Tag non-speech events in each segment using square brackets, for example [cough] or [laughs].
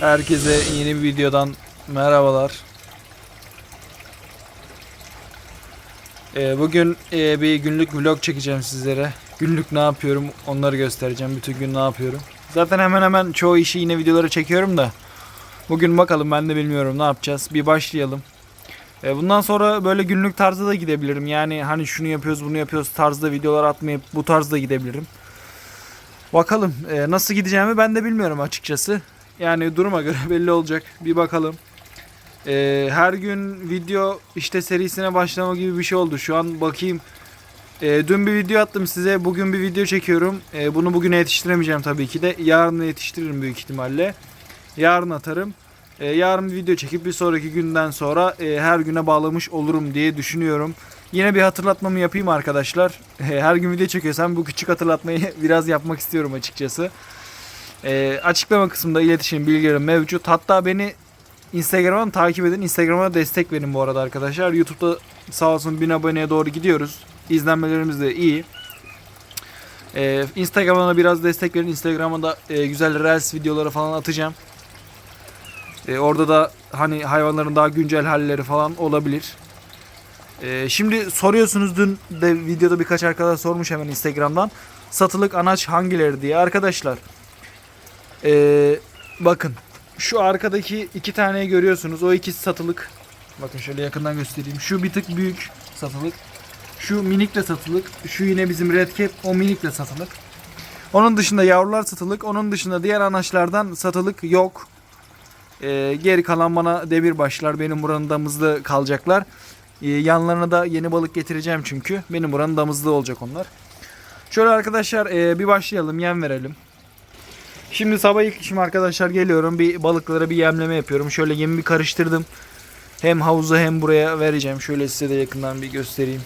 Herkese yeni bir videodan merhabalar. Ee, bugün e, bir günlük vlog çekeceğim sizlere. Günlük ne yapıyorum onları göstereceğim. Bütün gün ne yapıyorum. Zaten hemen hemen çoğu işi yine videoları çekiyorum da. Bugün bakalım ben de bilmiyorum ne yapacağız. Bir başlayalım. Ee, bundan sonra böyle günlük tarzda da gidebilirim. Yani hani şunu yapıyoruz bunu yapıyoruz tarzda videolar atmayıp bu tarzda gidebilirim. Bakalım e, nasıl gideceğimi ben de bilmiyorum açıkçası. Yani duruma göre [laughs] belli olacak. Bir bakalım. Ee, her gün video işte serisine başlama gibi bir şey oldu. Şu an bakayım. Ee, dün bir video attım size. Bugün bir video çekiyorum. Ee, bunu bugüne yetiştiremeyeceğim tabii ki de. Yarın yetiştiririm büyük ihtimalle. Yarın atarım. Ee, yarın bir video çekip bir sonraki günden sonra e, her güne bağlamış olurum diye düşünüyorum. Yine bir hatırlatmamı yapayım arkadaşlar. [laughs] Her gün video çekiyorsam bu küçük hatırlatmayı [laughs] biraz yapmak istiyorum açıkçası. Ee, açıklama kısmında iletişim bilgilerim mevcut. Hatta beni Instagram'dan takip edin. Instagram'a destek verin bu arada arkadaşlar. YouTube'da sağ olsun 1000 aboneye doğru gidiyoruz. İzlenmelerimiz de iyi. Ee, Instagram'a biraz destek verin. Instagram'a da e, güzel Reels videoları falan atacağım. Ee, orada da hani hayvanların daha güncel halleri falan olabilir. Ee, şimdi soruyorsunuz dün de videoda birkaç arkadaş sormuş hemen Instagram'dan. Satılık anaç hangileri diye. Arkadaşlar ee, bakın şu arkadaki iki taneyi görüyorsunuz. O ikisi satılık. Bakın şöyle yakından göstereyim. Şu bir tık büyük satılık. Şu minikle satılık. Şu yine bizim red cap. O minikle satılık. Onun dışında yavrular satılık. Onun dışında diğer anaçlardan satılık yok. Ee, geri kalan bana demir başlar. Benim buranın damızlı kalacaklar. Ee, yanlarına da yeni balık getireceğim çünkü. Benim buranın damızlı olacak onlar. Şöyle arkadaşlar ee, bir başlayalım. Yem verelim. Şimdi sabah ilk işim arkadaşlar geliyorum. Bir balıklara bir yemleme yapıyorum. Şöyle yemi bir karıştırdım. Hem havuza hem buraya vereceğim. Şöyle size de yakından bir göstereyim.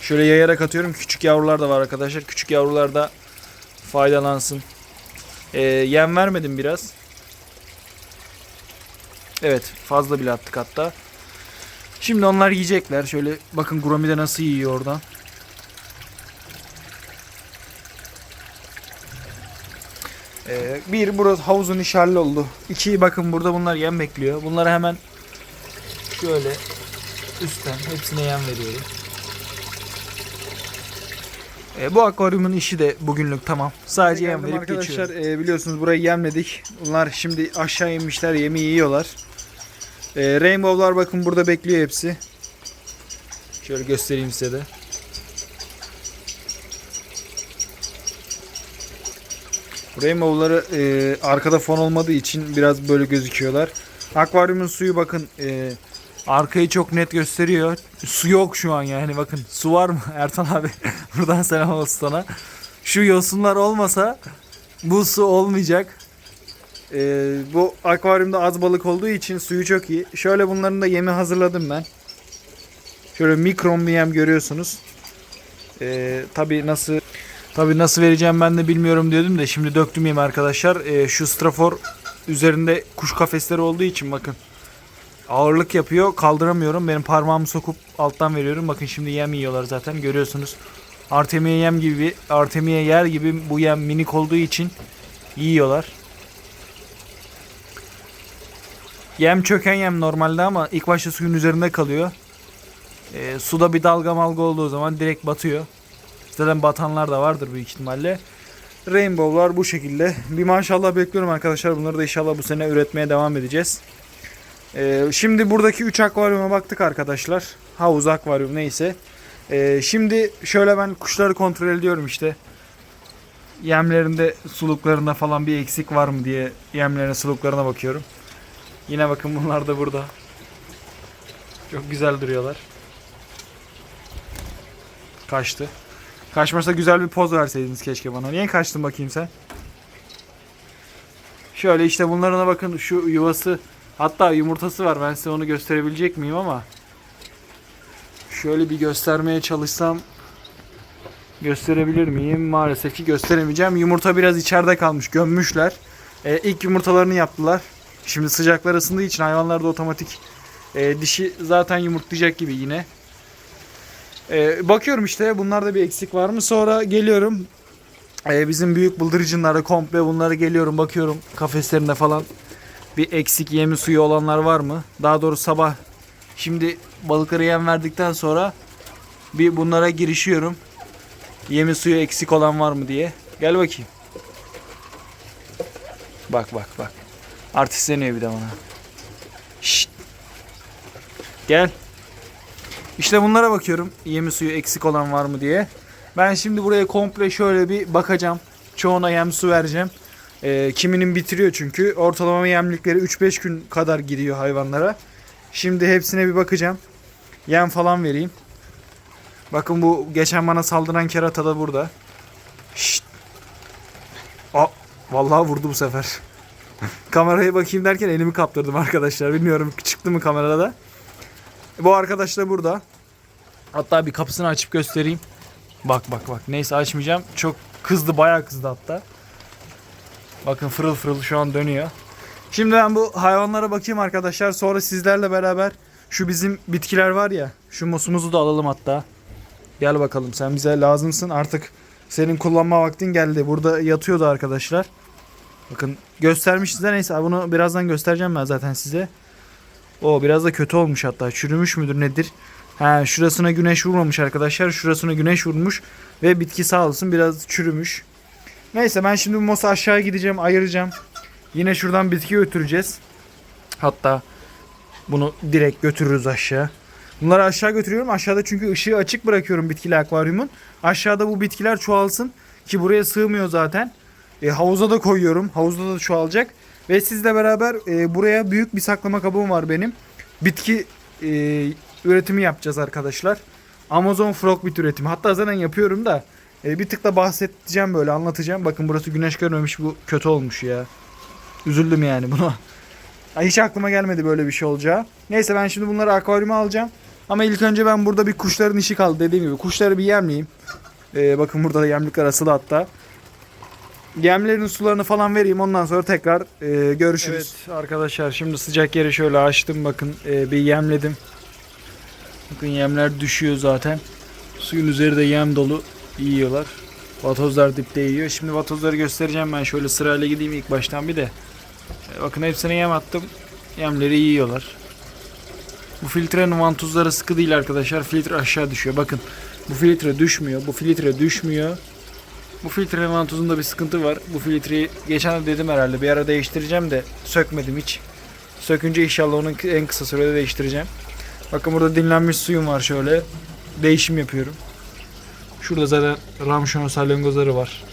Şöyle yayarak atıyorum. Küçük yavrular da var arkadaşlar. Küçük yavrular da faydalansın. Ee, yem vermedim biraz. Evet fazla bile attık hatta. Şimdi onlar yiyecekler. Şöyle bakın Gurami de nasıl yiyor oradan. Ee, bir burası havuzun işi halloldu. İki bakın burada bunlar yem bekliyor. Bunları hemen şöyle üstten hepsine yem veriyorum. Ee, bu akvaryumun işi de bugünlük tamam. Sadece yem verip arkadaşlar, geçiyoruz. Ee, biliyorsunuz burayı yemledik. Bunlar şimdi aşağı inmişler yemi yiyorlar. Ee, rainbow'lar bakın burada bekliyor hepsi. Şöyle göstereyim size de. Rainbow'ları e, arkada fon olmadığı için biraz böyle gözüküyorlar. Akvaryumun suyu bakın e, arkayı çok net gösteriyor. Su yok şu an yani bakın. Su var mı [laughs] Ertan abi? [laughs] Buradan selam olsun sana. Şu yosunlar olmasa bu su olmayacak. E, bu akvaryumda az balık olduğu için suyu çok iyi. Şöyle bunların da yemi hazırladım ben. Şöyle mikron bir yem görüyorsunuz. E, tabii nasıl Tabi nasıl vereceğim ben de bilmiyorum diyordum da şimdi döktüm yemi arkadaşlar. Ee, şu strafor üzerinde kuş kafesleri olduğu için bakın. Ağırlık yapıyor kaldıramıyorum. Benim parmağımı sokup alttan veriyorum. Bakın şimdi yem yiyorlar zaten görüyorsunuz. Artemiye yem gibi, Artemiye yer gibi bu yem minik olduğu için yiyorlar. Yem çöken yem normalde ama ilk başta suyun üzerinde kalıyor. Ee, suda bir dalga malga olduğu zaman direkt batıyor. Zaten batanlar da vardır büyük ihtimalle. Rainbow'lar bu şekilde. Bir maşallah bekliyorum arkadaşlar. Bunları da inşallah bu sene üretmeye devam edeceğiz. Ee, şimdi buradaki 3 akvaryuma baktık arkadaşlar. Havuz, akvaryum neyse. Ee, şimdi şöyle ben kuşları kontrol ediyorum işte. Yemlerinde, suluklarında falan bir eksik var mı diye yemlerine, suluklarına bakıyorum. Yine bakın bunlar da burada. Çok güzel duruyorlar. Kaçtı. Kaçmasa güzel bir poz verseydiniz keşke bana. Niye kaçtın bakayım sen? Şöyle işte bunlarına bakın şu yuvası hatta yumurtası var. Ben size onu gösterebilecek miyim ama şöyle bir göstermeye çalışsam gösterebilir miyim? Maalesef ki gösteremeyeceğim. Yumurta biraz içeride kalmış. Gömmüşler. Ee, ilk yumurtalarını yaptılar. Şimdi sıcaklar ısındığı için hayvanlarda otomatik e, dişi zaten yumurtlayacak gibi yine. Ee, bakıyorum işte bunlarda bir eksik var mı? Sonra geliyorum. Ee, bizim büyük bıldırcınlara komple bunlara geliyorum bakıyorum kafeslerinde falan bir eksik yemi suyu olanlar var mı? Daha doğrusu sabah şimdi balıklara yem verdikten sonra bir bunlara girişiyorum. Yemi suyu eksik olan var mı diye. Gel bakayım. Bak bak bak. Artistleniyor bir de bana. Şşt. Gel. İşte bunlara bakıyorum. Yemi suyu eksik olan var mı diye. Ben şimdi buraya komple şöyle bir bakacağım. Çoğuna yem su vereceğim. Ee, kiminin bitiriyor çünkü. Ortalama yemlikleri 3-5 gün kadar gidiyor hayvanlara. Şimdi hepsine bir bakacağım. Yem falan vereyim. Bakın bu geçen bana saldıran kerata da burada. Şşt. Aa, vallahi vurdu bu sefer. [laughs] Kameraya bakayım derken elimi kaptırdım arkadaşlar. Bilmiyorum çıktı mı kamerada da. Bu arkadaş da burada. Hatta bir kapısını açıp göstereyim. Bak bak bak. Neyse açmayacağım. Çok kızdı bayağı kızdı hatta. Bakın fırıl fırıl şu an dönüyor. Şimdi ben bu hayvanlara bakayım arkadaşlar. Sonra sizlerle beraber şu bizim bitkiler var ya. Şu musumuzu da alalım hatta. Gel bakalım sen bize lazımsın. Artık senin kullanma vaktin geldi. Burada yatıyordu arkadaşlar. Bakın göstermiş size neyse bunu birazdan göstereceğim ben zaten size. O biraz da kötü olmuş hatta. Çürümüş müdür nedir? Ha şurasına güneş vurmamış arkadaşlar. Şurasına güneş vurmuş ve bitki sağ olsun biraz çürümüş. Neyse ben şimdi bu mosa aşağı gideceğim, ayıracağım. Yine şuradan bitki götüreceğiz. Hatta bunu direkt götürürüz aşağı. Bunları aşağı götürüyorum. Aşağıda çünkü ışığı açık bırakıyorum bitkili akvaryumun. Aşağıda bu bitkiler çoğalsın ki buraya sığmıyor zaten. E, havuza da koyuyorum. Havuzda da çoğalacak. Ve sizle beraber e, buraya büyük bir saklama kabım var benim. Bitki e, üretimi yapacağız arkadaşlar. Amazon Frogbit üretimi. Hatta zaten yapıyorum da e, bir tık da bahsedeceğim böyle anlatacağım. Bakın burası güneş görmemiş bu kötü olmuş ya. Üzüldüm yani buna. Hiç aklıma gelmedi böyle bir şey olacağı. Neyse ben şimdi bunları akvaryuma alacağım. Ama ilk önce ben burada bir kuşların işi kaldı dediğim gibi. Kuşları bir yemleyeyim. Ee, bakın burada da yemlikler asılı hatta. Yemlerin sularını falan vereyim ondan sonra tekrar e, görüşürüz. Evet arkadaşlar şimdi sıcak yeri şöyle açtım bakın e, bir yemledim. Bakın yemler düşüyor zaten. Suyun üzeri de yem dolu yiyorlar. Vatozlar dipte yiyor. Şimdi vatozları göstereceğim ben şöyle sırayla gideyim ilk baştan bir de. E, bakın hepsine yem attım. Yemleri yiyorlar. Bu filtrenin vantuzları sıkı değil arkadaşlar. Filtre aşağı düşüyor. Bakın bu filtre düşmüyor. Bu filtre düşmüyor. Bu filtrenin vantuzunda bir sıkıntı var. Bu filtreyi geçen de dedim herhalde bir ara değiştireceğim de sökmedim hiç. Sökünce inşallah onu en kısa sürede değiştireceğim. Bakın burada dinlenmiş suyum var şöyle. Değişim yapıyorum. Şurada zaten ramşon salyangozları var.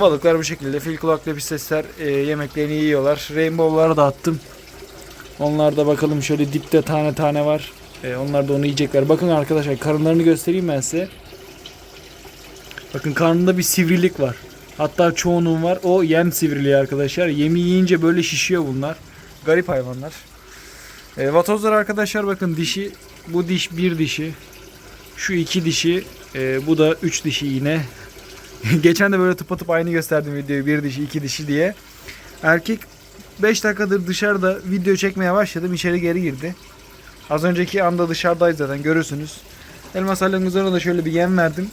Balıklar bu şekilde. Fil kulak lepisesler e, yemeklerini yiyorlar. Rainbow'ları da attım. Onlar da bakalım şöyle dipte tane tane var. E, onlar da onu yiyecekler. Bakın arkadaşlar karınlarını göstereyim ben size. Bakın karnında bir sivrilik var. Hatta çoğunun var. O yem sivriliği arkadaşlar. Yemi yiyince böyle şişiyor bunlar. Garip hayvanlar. E, vatozlar arkadaşlar bakın dişi. Bu diş bir dişi. Şu iki dişi. e, bu da üç dişi yine. [laughs] Geçen de böyle tıpatıp aynı gösterdim videoyu. Bir dişi iki dişi diye. Erkek 5 dakikadır dışarıda video çekmeye başladım. İçeri geri girdi. Az önceki anda dışarıdaydı zaten görürsünüz. Elmas salyangozularına da şöyle bir yem verdim.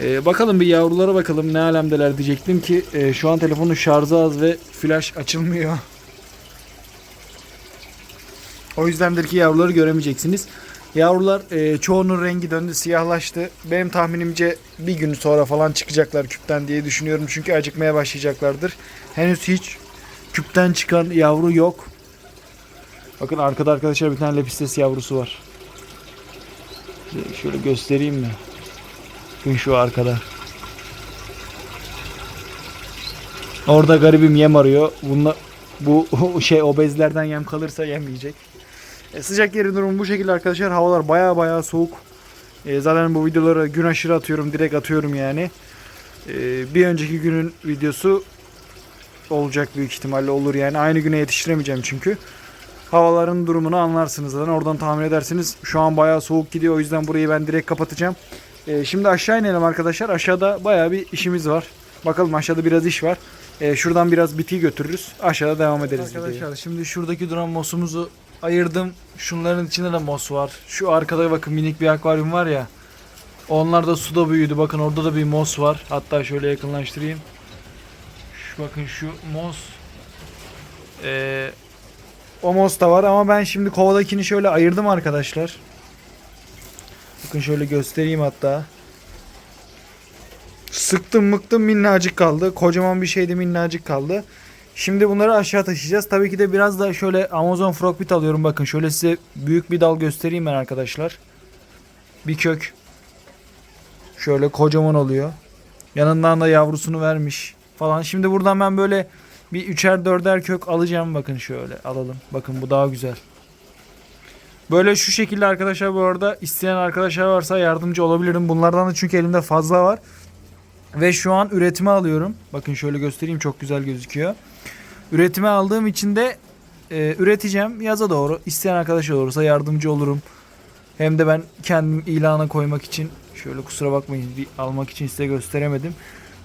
Ee, bakalım bir yavrulara bakalım ne alemdeler diyecektim ki e, şu an telefonun şarjı az ve flash açılmıyor. O yüzdendir ki yavruları göremeyeceksiniz. Yavrular e, çoğunun rengi döndü siyahlaştı. Benim tahminimce bir gün sonra falan çıkacaklar küpten diye düşünüyorum. Çünkü acıkmaya başlayacaklardır. Henüz hiç küpten çıkan yavru yok. Bakın arkada arkadaşlar bir tane lepistes yavrusu var. Şöyle göstereyim mi? Bakın şu arkada. Orada garibim yem arıyor. Bunlar bu [laughs] şey obezlerden yem kalırsa yem yiyecek. E, sıcak yerin durumu bu şekilde arkadaşlar. Havalar baya baya soğuk. E, zaten bu videoları gün aşırı atıyorum. Direkt atıyorum yani. E, bir önceki günün videosu olacak büyük ihtimalle olur yani. Aynı güne yetiştiremeyeceğim çünkü. Havaların durumunu anlarsınız zaten. Oradan tahmin edersiniz. Şu an bayağı soğuk gidiyor. O yüzden burayı ben direkt kapatacağım. E, şimdi aşağı inelim arkadaşlar. Aşağıda bayağı bir işimiz var. Bakalım aşağıda biraz iş var. E, şuradan biraz bitki götürürüz. Aşağıda devam ederiz. Arkadaşlar şimdi şuradaki duran mosumuzu ayırdım. Şunların içinde de mos var. Şu arkada bakın minik bir akvaryum var ya. Onlar da suda büyüdü. Bakın orada da bir mos var. Hatta şöyle yakınlaştırayım. Şu, bakın şu mos. Ee, o mos da var ama ben şimdi kovadakini şöyle ayırdım arkadaşlar. Bakın şöyle göstereyim hatta. Sıktım mıktım minnacık kaldı. Kocaman bir şeydi minnacık kaldı. Şimdi bunları aşağı taşıyacağız. Tabii ki de biraz da şöyle Amazon Frogbit alıyorum. Bakın şöyle size büyük bir dal göstereyim ben arkadaşlar. Bir kök. Şöyle kocaman oluyor. Yanından da yavrusunu vermiş falan. Şimdi buradan ben böyle bir üçer dörder kök alacağım. Bakın şöyle alalım. Bakın bu daha güzel. Böyle şu şekilde arkadaşlar bu arada isteyen arkadaşlar varsa yardımcı olabilirim. Bunlardan da çünkü elimde fazla var. Ve şu an üretime alıyorum. Bakın şöyle göstereyim çok güzel gözüküyor. Üretime aldığım için de e, üreteceğim. Yaza doğru isteyen arkadaş olursa yardımcı olurum. Hem de ben kendim ilana koymak için şöyle kusura bakmayın bir almak için size gösteremedim.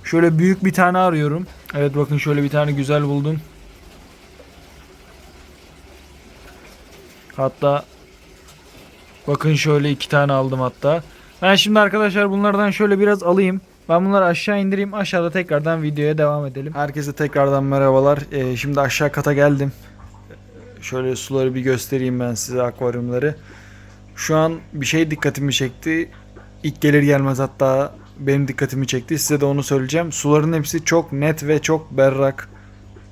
Şöyle büyük bir tane arıyorum. Evet bakın şöyle bir tane güzel buldum. Hatta bakın şöyle iki tane aldım hatta. Ben şimdi arkadaşlar bunlardan şöyle biraz alayım. Ben bunları aşağı indireyim. Aşağıda tekrardan videoya devam edelim. Herkese tekrardan merhabalar. Ee, şimdi aşağı kata geldim. Şöyle suları bir göstereyim ben size akvaryumları. Şu an bir şey dikkatimi çekti. İlk gelir gelmez hatta benim dikkatimi çekti. Size de onu söyleyeceğim. Suların hepsi çok net ve çok berrak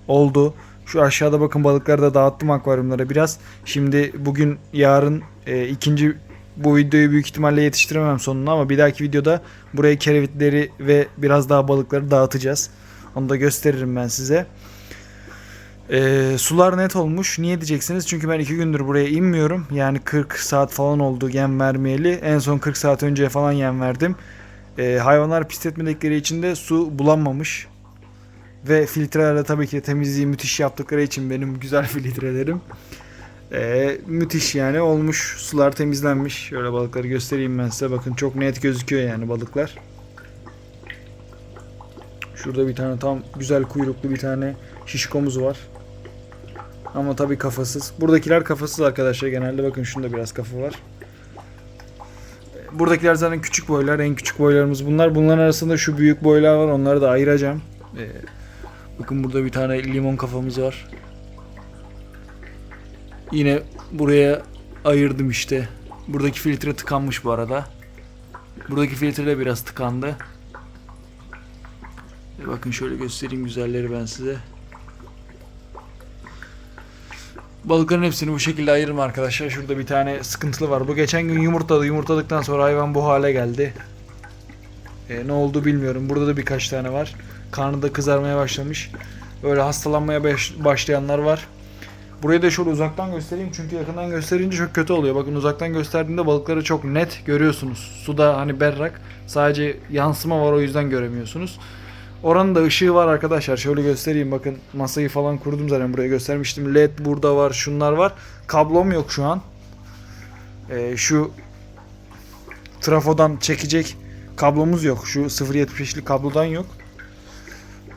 oldu. Şu aşağıda bakın balıkları da dağıttım akvaryumlara biraz. Şimdi bugün yarın e, ikinci bu videoyu büyük ihtimalle yetiştiremem sonuna ama bir dahaki videoda buraya kerevitleri ve biraz daha balıkları dağıtacağız. Onu da gösteririm ben size. Ee, sular net olmuş. Niye diyeceksiniz? Çünkü ben iki gündür buraya inmiyorum. Yani 40 saat falan oldu yem vermeyeli. En son 40 saat önce falan yem verdim. Ee, hayvanlar pisletmedikleri için de su bulanmamış. Ve filtrelerle tabii ki temizliği müthiş yaptıkları için benim güzel [laughs] filtrelerim. Ee, müthiş yani olmuş. Sular temizlenmiş. Şöyle balıkları göstereyim ben size. Bakın çok net gözüküyor yani balıklar. Şurada bir tane tam güzel kuyruklu bir tane şişkomuz var. Ama tabii kafasız. Buradakiler kafasız arkadaşlar genelde. Bakın şunda biraz kafa var. Buradakiler zaten küçük boylar. En küçük boylarımız bunlar. Bunların arasında şu büyük boylar var. Onları da ayıracağım. Ee, bakın burada bir tane limon kafamız var. Yine buraya ayırdım işte. Buradaki filtre tıkanmış bu arada. Buradaki filtre de biraz tıkandı. E bakın şöyle göstereyim güzelleri ben size. Balıkların hepsini bu şekilde ayırırım arkadaşlar. Şurada bir tane sıkıntılı var. Bu geçen gün yumurtladı. Yumurtladıktan sonra hayvan bu hale geldi. E, ne oldu bilmiyorum. Burada da birkaç tane var. Karnı da kızarmaya başlamış. Böyle hastalanmaya baş- başlayanlar var. Burayı da şöyle uzaktan göstereyim çünkü yakından gösterince çok kötü oluyor. Bakın uzaktan gösterdiğinde balıkları çok net görüyorsunuz. Suda hani berrak. Sadece yansıma var o yüzden göremiyorsunuz. Oranın da ışığı var arkadaşlar. Şöyle göstereyim bakın. Masayı falan kurdum zaten buraya göstermiştim. LED burada var, şunlar var. Kablom yok şu an. Ee, şu trafodan çekecek kablomuz yok. Şu 0.75'lik kablodan yok.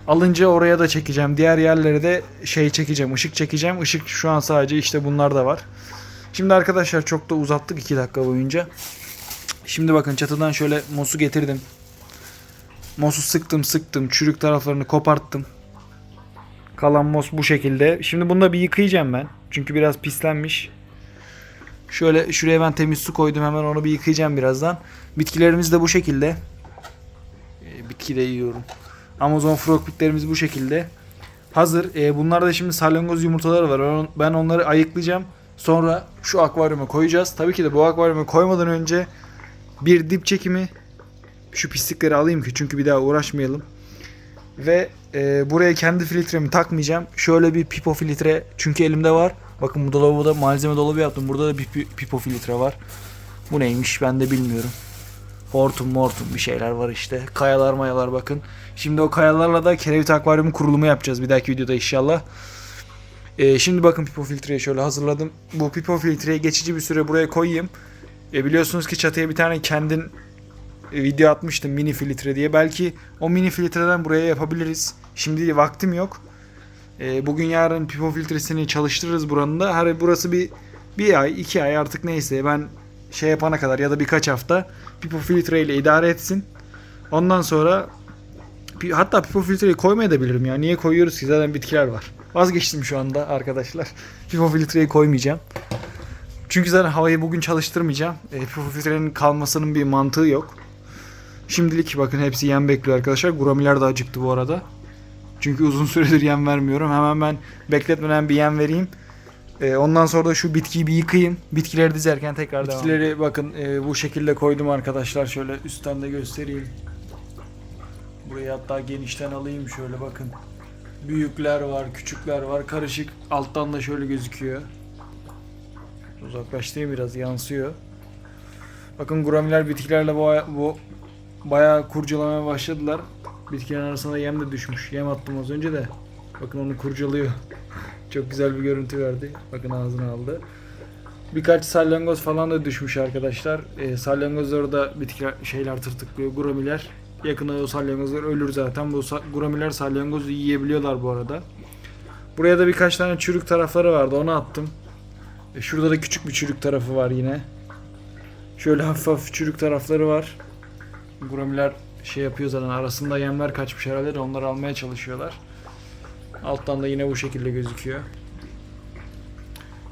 Alınca oraya da çekeceğim. Diğer yerlere de şey çekeceğim. ışık çekeceğim. Işık şu an sadece işte bunlar da var. Şimdi arkadaşlar çok da uzattık 2 dakika boyunca. Şimdi bakın çatıdan şöyle mosu getirdim. Mosu sıktım sıktım. Çürük taraflarını koparttım. Kalan mos bu şekilde. Şimdi bunu da bir yıkayacağım ben. Çünkü biraz pislenmiş. Şöyle şuraya ben temiz su koydum. Hemen onu bir yıkayacağım birazdan. Bitkilerimiz de bu şekilde. Ee, bitki de yiyorum. Amazon Frogbitlerimiz bu şekilde. Hazır. Ee, bunlarda şimdi salyangoz yumurtaları var. Ben onları ayıklayacağım. Sonra şu akvaryuma koyacağız. Tabii ki de bu akvaryuma koymadan önce bir dip çekimi şu pislikleri alayım ki çünkü bir daha uğraşmayalım. Ve e, buraya kendi filtremi takmayacağım. Şöyle bir pipo filtre çünkü elimde var. Bakın bu dolabı da malzeme dolabı yaptım. Burada da bir pi- pipo filtre var. Bu neymiş ben de bilmiyorum. Hortum mortum bir şeyler var işte. Kayalar mayalar bakın. Şimdi o kayalarla da kerevit akvaryumu kurulumu yapacağız bir dahaki videoda inşallah. Ee, şimdi bakın pipo filtreyi şöyle hazırladım. Bu pipo filtreyi geçici bir süre buraya koyayım. E, biliyorsunuz ki çatıya bir tane kendin e, video atmıştım mini filtre diye. Belki o mini filtreden buraya yapabiliriz. Şimdi vaktim yok. E, bugün yarın pipo filtresini çalıştırırız buranın da. Her burası bir bir ay, iki ay artık neyse ben şey yapana kadar ya da birkaç hafta pipo filtre ile idare etsin. Ondan sonra hatta pipo filtreyi koymayabilirim ya. Niye koyuyoruz ki? Zaten bitkiler var. Vazgeçtim şu anda arkadaşlar. [laughs] Pipo filtreyi koymayacağım. Çünkü zaten havayı bugün çalıştırmayacağım. E, pipo filtrenin kalmasının bir mantığı yok. Şimdilik bakın hepsi yem bekliyor arkadaşlar. Guramiler de acıktı bu arada. Çünkü uzun süredir yem vermiyorum. Hemen ben bekletmeden bir yem vereyim. Ee, ondan sonra da şu bitkiyi bir yıkayayım. Bitkileri dizerken tekrar devam Bitkileri bakın e, bu şekilde koydum arkadaşlar. Şöyle üstten de göstereyim. Burayı hatta genişten alayım şöyle bakın. Büyükler var, küçükler var. Karışık alttan da şöyle gözüküyor. Uzaklaştırayım biraz yansıyor. Bakın guramiler bitkilerle bu, bu bayağı kurcalamaya başladılar. Bitkilerin arasına yem de düşmüş. Yem attım az önce de. Bakın onu kurcalıyor. Çok güzel bir görüntü verdi. Bakın ağzına aldı. Birkaç salyangoz falan da düşmüş arkadaşlar. E, salyangozları da bitkiler şeyler tırtıklıyor. Guramiler. Yakında o salyangozlar ölür zaten. Bu guramiler salyangozu yiyebiliyorlar bu arada. Buraya da birkaç tane çürük tarafları vardı. Onu attım. E, şurada da küçük bir çürük tarafı var yine. Şöyle hafif hafif çürük tarafları var. Guramiler şey yapıyor zaten arasında yemler kaçmış herhalde de onları almaya çalışıyorlar. Alttan da yine bu şekilde gözüküyor.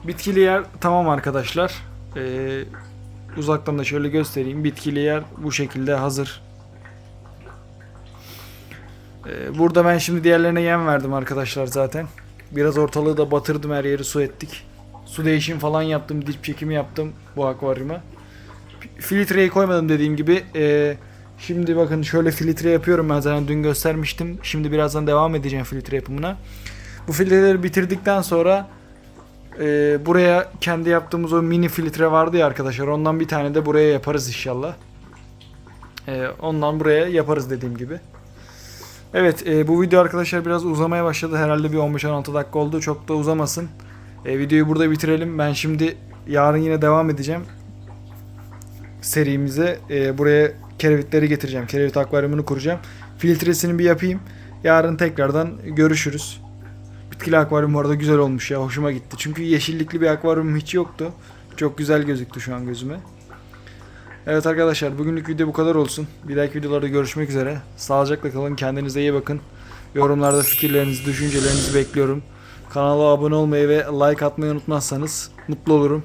Bitkili yer tamam arkadaşlar. Ee, uzaktan da şöyle göstereyim. Bitkili yer bu şekilde hazır. Ee, burada ben şimdi diğerlerine yem verdim arkadaşlar zaten. Biraz ortalığı da batırdım her yeri su ettik. Su değişim falan yaptım. Dip çekimi yaptım bu akvaryuma. Filtreyi koymadım dediğim gibi. Ee, Şimdi bakın şöyle filtre yapıyorum ben zaten dün göstermiştim. Şimdi birazdan devam edeceğim filtre yapımına. Bu filtreleri bitirdikten sonra e, buraya kendi yaptığımız o mini filtre vardı ya arkadaşlar. Ondan bir tane de buraya yaparız inşallah. E, ondan buraya yaparız dediğim gibi. Evet e, bu video arkadaşlar biraz uzamaya başladı. Herhalde bir 15-16 dakika oldu. Çok da uzamasın. E, videoyu burada bitirelim. Ben şimdi yarın yine devam edeceğim serimize. E, buraya kerevitleri getireceğim. Kerevit akvaryumunu kuracağım. Filtresini bir yapayım. Yarın tekrardan görüşürüz. Bitkili akvaryum bu arada güzel olmuş ya. Hoşuma gitti. Çünkü yeşillikli bir akvaryum hiç yoktu. Çok güzel gözüktü şu an gözüme. Evet arkadaşlar bugünlük video bu kadar olsun. Bir dahaki videolarda görüşmek üzere. Sağlıcakla kalın. Kendinize iyi bakın. Yorumlarda fikirlerinizi, düşüncelerinizi bekliyorum. Kanala abone olmayı ve like atmayı unutmazsanız mutlu olurum.